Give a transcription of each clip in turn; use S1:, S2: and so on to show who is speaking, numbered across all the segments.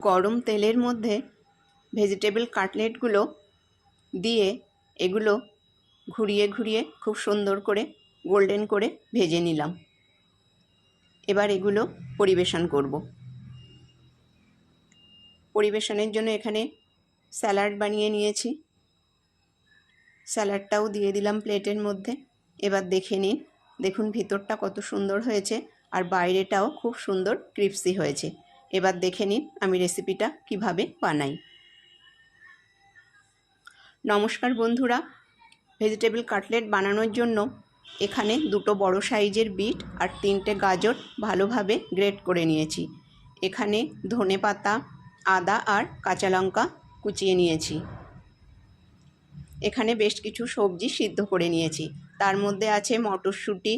S1: গরম তেলের মধ্যে ভেজিটেবল কাটলেটগুলো দিয়ে এগুলো ঘুরিয়ে ঘুরিয়ে খুব সুন্দর করে গোল্ডেন করে ভেজে নিলাম। এবার এগুলো পরিবেশন করব। পরিবেশনের জন্য এখানে স্যালাড বানিয়ে নিয়েছি। স্যালাডটাও দিয়ে দিলাম প্লেটের মধ্যে। এবার দেখে নিন, দেখুন ভিতরটা কত সুন্দর হয়েছে আর বাইরেটাও খুব সুন্দর ক্রিপসি হয়েছে। এবার দেখে নিন আমি রেসিপিটা কীভাবে বানাই। নমস্কার বন্ধুরা ভেজিটেবল কাটলেট বানানোর জন্য এখানে দুটো বড় সাইজের বিট আর তিনটে গাজর ভালোভাবে গ্রেট করে নিয়েছি। এখানে ধনে পাতা, আদা আর কাঁচা লঙ্কা কুচিয়ে নিয়েছি। এখানে বেশ কিছু সবজি সিদ্ধ করে নিয়েছি। তার মধ্যে আছে মটরশুঁটি,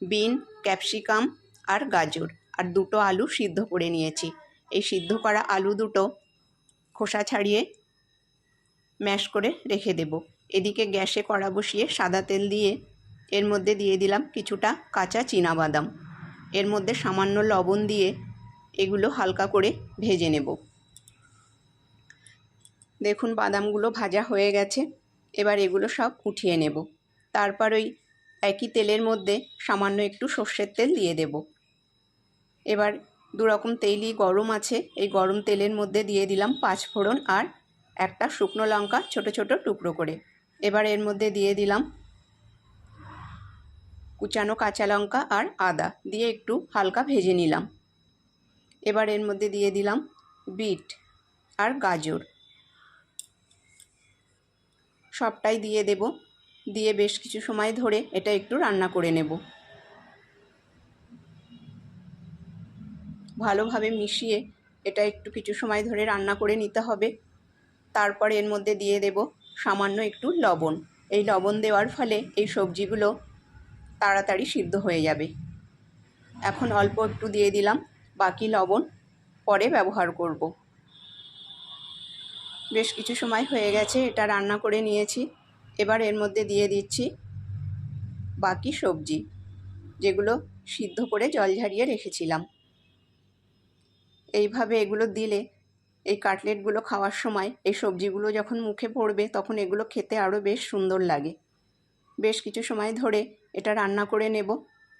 S1: বিন, ক্যাপসিকাম আর গাজর। আর দুটো আলু সিদ্ধ করে নিয়েছি। এই সিদ্ধ করা আলু দুটো খোসা ছাড়িয়ে ম্যাশ করে রেখে দেব। এদিকে গ্যাসে কড়া বসিয়ে সাদা তেল দিয়ে এর মধ্যে দিয়ে দিলাম কিছুটা কাঁচা বাদাম এর মধ্যে সামান্য লবণ দিয়ে এগুলো হালকা করে ভেজে নেব। দেখুন বাদামগুলো ভাজা হয়ে গেছে। এবার এগুলো সব উঠিয়ে নেব। তারপর ওই একই তেলের মধ্যে সামান্য একটু সর্ষের তেল দিয়ে দেব। এবার দুরকম তেলই গরম আছে। এই গরম তেলের মধ্যে দিয়ে দিলাম পাঁচ ফোড়ন আর একটা শুকনো লঙ্কা ছোট ছোট টুকরো করে। এবার এর মধ্যে দিয়ে দিলাম কুচানো কাঁচা লঙ্কা আর আদা দিয়ে একটু হালকা ভেজে নিলাম। এবার এর মধ্যে দিয়ে দিলাম বিট আর গাজর। সবটাই দিয়ে দেব। দিয়ে বেশ কিছু সময় ধরে এটা একটু রান্না করে নেব। ভালোভাবে মিশিয়ে এটা একটু কিছু সময় ধরে রান্না করে নিতে হবে। তারপর এর মধ্যে দিয়ে দেব সামান্য একটু লবণ। এই লবণ দেওয়ার ফলে এই সবজিগুলো তাড়াতাড়ি সিদ্ধ হয়ে যাবে। এখন অল্প একটু দিয়ে দিলাম বাকি লবণ, পরে ব্যবহার করব। বেশ কিছু সময় হয়ে গেছে, এটা রান্না করে নিয়েছি। এবার এর মধ্যে দিয়ে দিচ্ছি বাকি সবজি, যেগুলো সিদ্ধ করে জল ঝারিয়ে রেখেছিলাম। এইভাবে এগুলো দিলে, এই কাটলেটগুলো খাওয়ার সময় এই সবজিগুলো যখন মুখে পড়বে তখন এগুলো খেতে আরও বেশ সুন্দর লাগে। বেশ কিছু সময় ধরে এটা রান্না করে নেব।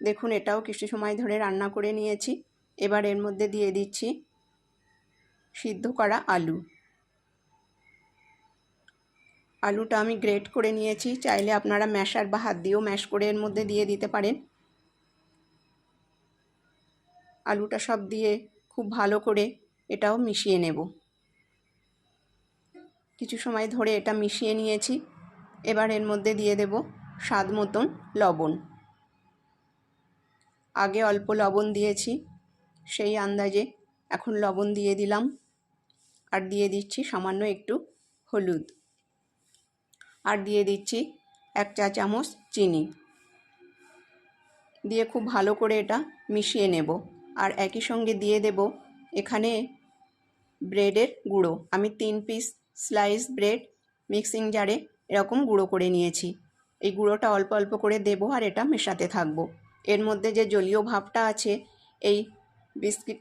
S1: দেখুন, এটাও কিছু সময় ধরে রান্না করে নিয়েছি। এবার এর মধ্যে দিয়ে দিচ্ছি সিদ্ধ করা আলু। আলুটা আমি গ্রেট করে নিয়েছি। চাইলে আপনারা ম্যাশার বা হাত দিয়েও ম্যাশ করে এর মধ্যে দিয়ে দিতে পারেন। আলুটা সব দিয়ে খুব ভালো করে এটাও মিশিয়ে নেব। কিছু সময় ধরে এটা মিশিয়ে নিয়েছি। এবার এর মধ্যে দিয়ে দেব স্বাদ মতন লবণ। আগে অল্প লবণ দিয়েছি, সেই আন্দাজে এখন লবণ দিয়ে দিলাম আর দিয়ে দিচ্ছি সামান্য একটু হলুদ। আর দিয়ে দিচ্ছি এক চা চামচ চিনি। দিয়ে খুব ভালো করে এটা মিশিয়ে নেব। আর একই সঙ্গে দিয়ে দেব এখানে ব্রেডের গুঁড়ো। আমি তিন পিস স্লাইস ব্রেড মিক্সিং জারে এরকম গুঁড়ো করে নিয়েছি। এই গুঁড়োটা অল্প অল্প করে দেবো আর এটা মেশাতে থাকব। এর মধ্যে যে জলীয় ভাবটা আছে, এই বিস্কিট,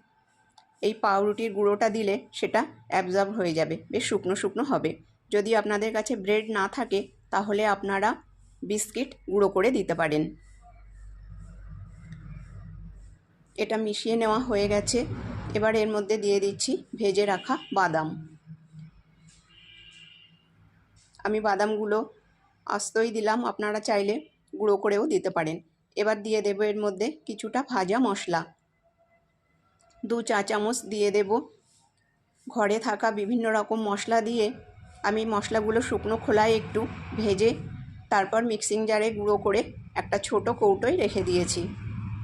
S1: এই পাউরুটির গুঁড়োটা দিলে সেটা অ্যাবজর্ব হয়ে যাবে, বেশ শুকনো শুকনো হবে। যদি আপনাদের কাছে ব্রেড না থাকে, তাহলে আপনারা বিস্কিট গুঁড়ো করে দিতে পারেন। এটা মিশিয়ে নেওয়া হয়ে গেছে। এবার এর মধ্যে দিয়ে দিচ্ছি ভেজে রাখা বাদাম। আমি বাদামগুলো আস্তই দিলাম, আপনারা চাইলে গুঁড়ো করেও দিতে পারেন। এবার দিয়ে দেবো এর মধ্যে কিছুটা ভাজা মশলা। দু চা চামচ দিয়ে দেব। ঘরে থাকা বিভিন্ন রকম মশলা দিয়ে আমি মশলাগুলো শুকনো খোলায় একটু ভেজে তারপর মিক্সিং জারে গুঁড়ো করে একটা ছোট কৌটোয় রেখে দিয়েছি।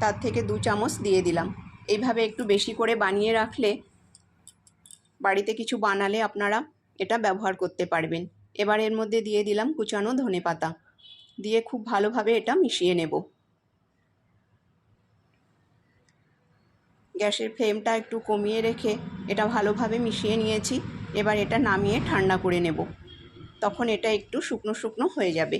S1: তার থেকে দু চামচ দিয়ে দিলাম। এইভাবে একটু বেশি করে বানিয়ে রাখলে বাড়িতে কিছু বানালে আপনারা এটা ব্যবহার করতে পারবেন। এবার এর মধ্যে দিয়ে দিলাম কুচানো ধনে পাতা। দিয়ে খুব ভালোভাবে এটা মিশিয়ে নেব। গ্যাসের ফ্লেমটা একটু কমিয়ে রেখে এটা ভালোভাবে মিশিয়ে নিয়েছি। এবার এটা নামিয়ে ঠান্ডা করে নেব। তখন এটা একটু শুকনো শুকনো হয়ে যাবে।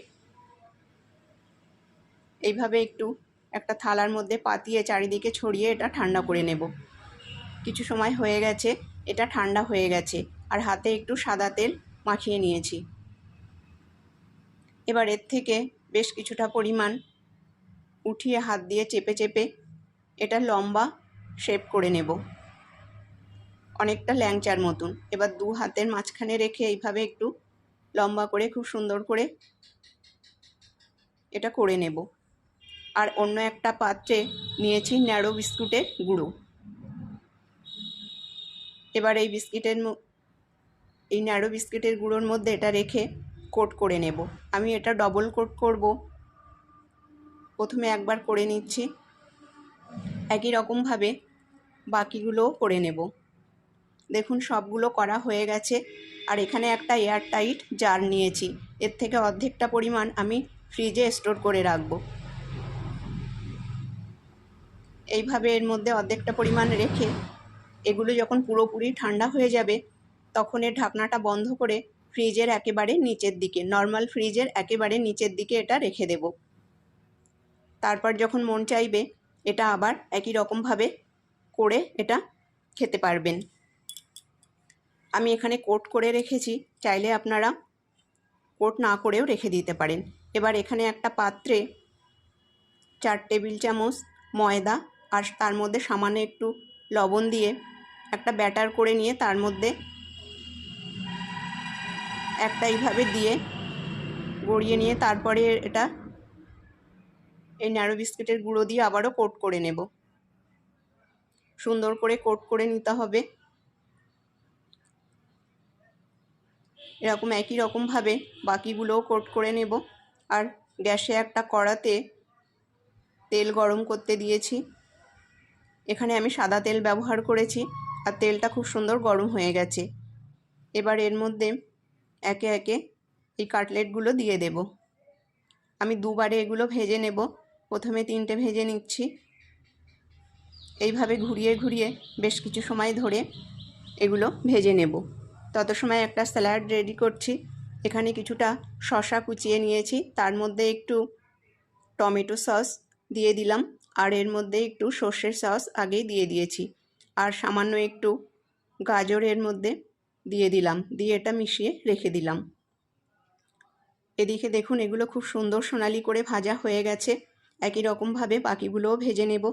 S1: এইভাবে একটু একটা থালার মধ্যে পাতিয়ে চারিদিকে ছড়িয়ে এটা ঠান্ডা করে নেব। কিছু সময় হয়ে গেছে, এটা ঠান্ডা হয়ে গেছে আর হাতে একটু সাদা তেল মাখিয়ে নিয়েছি। এবার এর থেকে বেশ কিছুটা পরিমাণ উঠিয়ে হাত দিয়ে চেপে চেপে এটা লম্বা শেপ করে নেব। অনেকটা ল্যাংচার মতন। এবার দু হাতের মাঝখানে রেখে এইভাবে একটু লম্বা করে, খুব সুন্দর করে এটা করে নেব। আর অন্য একটা পাত্রে নিয়েছি ন্যাড়ো বিস্কুটের গুঁড়ো। এবার এই বিস্কিটের এই ন্যাড়ো বিস্কিটের গুঁড়োর মধ্যে এটা রেখে কোট করে নেব। আমি এটা ডবল কোট করব। প্রথমে একবার করে নিচ্ছি। একই রকমভাবে বাকিগুলোও করে নেব। দেখুন, সবগুলো করা হয়ে গেছে। আর এখানে একটা এয়ার টাইট জার নিয়েছি। এর থেকে অর্ধেকটা পরিমাণ আমি ফ্রিজে স্টোর করে রাখব। এইভাবে এর মধ্যে অর্ধেকটা পরিমাণ রেখে এগুলো যখন পুরোপুরি ঠান্ডা হয়ে যাবে, তখন এর ঢাকনাটা বন্ধ করে ফ্রিজের একেবারে নিচের দিকে নর্মাল ফ্রিজের একেবারে নিচের দিকে এটা রেখে দেব। তারপর যখন মন চাইবে, এটা আবার একই রকমভাবে করে এটা খেতে পারবেন। আমি এখানে কোট করে রেখেছি, চাইলে আপনারা কোট না করেও রেখে দিতে পারেন। এবার এখানে একটা পাত্রে চার টেবিল চামচ ময়দা আর তার মধ্যে সামান্য একটু লবণ দিয়ে একটা ব্যাটার করে নিয়ে তার মধ্যে একটা এইভাবে দিয়ে গড়িয়ে নিয়ে তারপরে এটা এই ন্যারো বিস্কিটের গুঁড়ো দিয়ে আবারও কোট করে নেব। সুন্দর করে কোট করে নিতে হবে। এরকম একই রকমভাবে বাকিগুলোও কোট করে নেব। আর গ্যাসে একটা কড়াতে তেল গরম করতে দিয়েছি। এখানে আমি সাদা তেল ব্যবহার করেছি আর তেলটা খুব সুন্দর গরম হয়ে গেছে। এবার এর মধ্যে একে একে এই কাটলেটগুলো দিয়ে দেব। আমি দুবারে এগুলো ভেজে নেব। প্রথমে তিনটে ভেজে নিচ্ছি। এইভাবে ঘুরিয়ে ঘুরিয়ে বেশ কিছু সময় ধরে এগুলো ভেজে নেব। তত সময় একটা স্যালাড রেডি করছি। এখানে কিছুটা শশা কুচিয়ে নিয়েছি। তার মধ্যে একটু টমেটো সস দিয়ে দিলাম। আর এর মধ্যে একটু সর্ষের সস আগেই দিয়ে দিয়েছি। আর সামান্য একটু গাজর এর মধ্যে দিয়ে দিলাম, দিয়ে এটা মিশিয়ে রেখে দিলাম। এদিকে দেখুন, এগুলো খুব সুন্দর সোনালি করে ভাজা হয়ে গেছে। একই রকমভাবে বাকিগুলোও ভেজে নেব।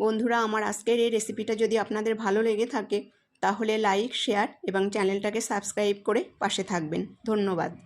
S1: বন্ধুরা, আমার আজকের এই রেসিপিটা যদি আপনাদের ভালো লেগে থাকে, তাহলে লাইক শেয়ার এবং চ্যানেলটাকে সাবস্ক্রাইব করে পাশে থাকবেন। ধন্যবাদ।